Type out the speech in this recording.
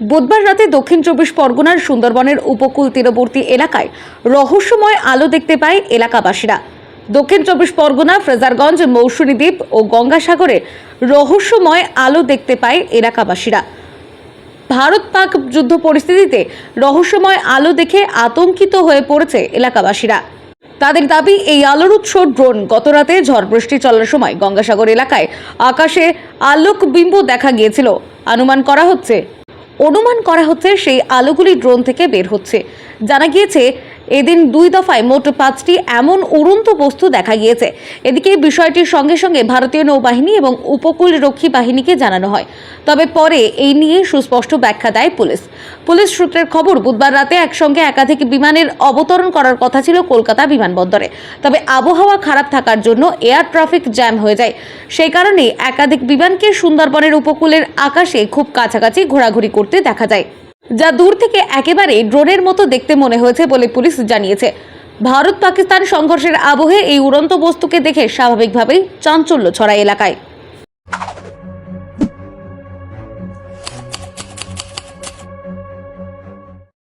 বুধবার রাতে দক্ষিণ চব্বিশ পরগনার সুন্দরবনের উপকূল তীরবর্তী এলাকায় রহস্যময় আলো দেখতে পায় এলাকাবাসীরা। দক্ষিণ চব্বিশ পরগনা, ফ্রেজারগঞ্জ মৌসুমী দ্বীপ ও গঙ্গাসাগরে রহস্যময় আলো দেখতে পায় এলাকাবাসীরা। ভারত পাক যুদ্ধ পরিস্থিতিতে রহস্যময় আলো দেখে আতঙ্কিত হয়ে পড়েছে এলাকাবাসীরা। তাদের দাবি, এই আলোর উৎস ড্রোন। গতরাতে ঝড় বৃষ্টি চলার সময় গঙ্গাসাগর এলাকায় আকাশে আলোক বিম্ব দেখা গিয়েছিল। অনুমান করা হচ্ছে অনুমান করা হচ্ছে সেই আলোগুলি ড্রোন থেকে বের হচ্ছে। জানা গিয়েছে এদিন দুই দফায় মোট পাঁচটি এমন উড়ন্ত বস্তু দেখা গিয়েছে। এদিকে বিষয়টির সঙ্গে সঙ্গে ভারতীয় নৌবাহিনী এবং উপকূল রক্ষী বাহিনীকে জানানো হয়। তবে পরে এই নিয়ে সুস্পষ্ট ব্যাখ্যা দেয় পুলিশ। পুলিশ সূত্রের খবর, বুধবার রাতে একসঙ্গে একাধিক বিমানের অবতরণ করার কথা ছিল কলকাতা বিমানবন্দরে। তবে আবহাওয়া খারাপ থাকার জন্য এয়ার ট্রাফিক জ্যাম হয়ে যায়। সেই কারণেই একাধিক বিমানকে সুন্দরবনের উপকূলের আকাশে খুব কাছাকাছি ঘোরাঘুরি করতে দেখা যায়। যা দূর থেকে একেবারে ড্রোনের মতো দেখতে মনে হয়েছে বলে পুলিশ জানিয়েছে। ভারত পাকিস্তান সংঘর্ষের আবহে এই উড়ন্ত বস্তুকে দেখে স্বাভাবিকভাবেই চাঞ্চল্য ছড়ায় এলাকায়।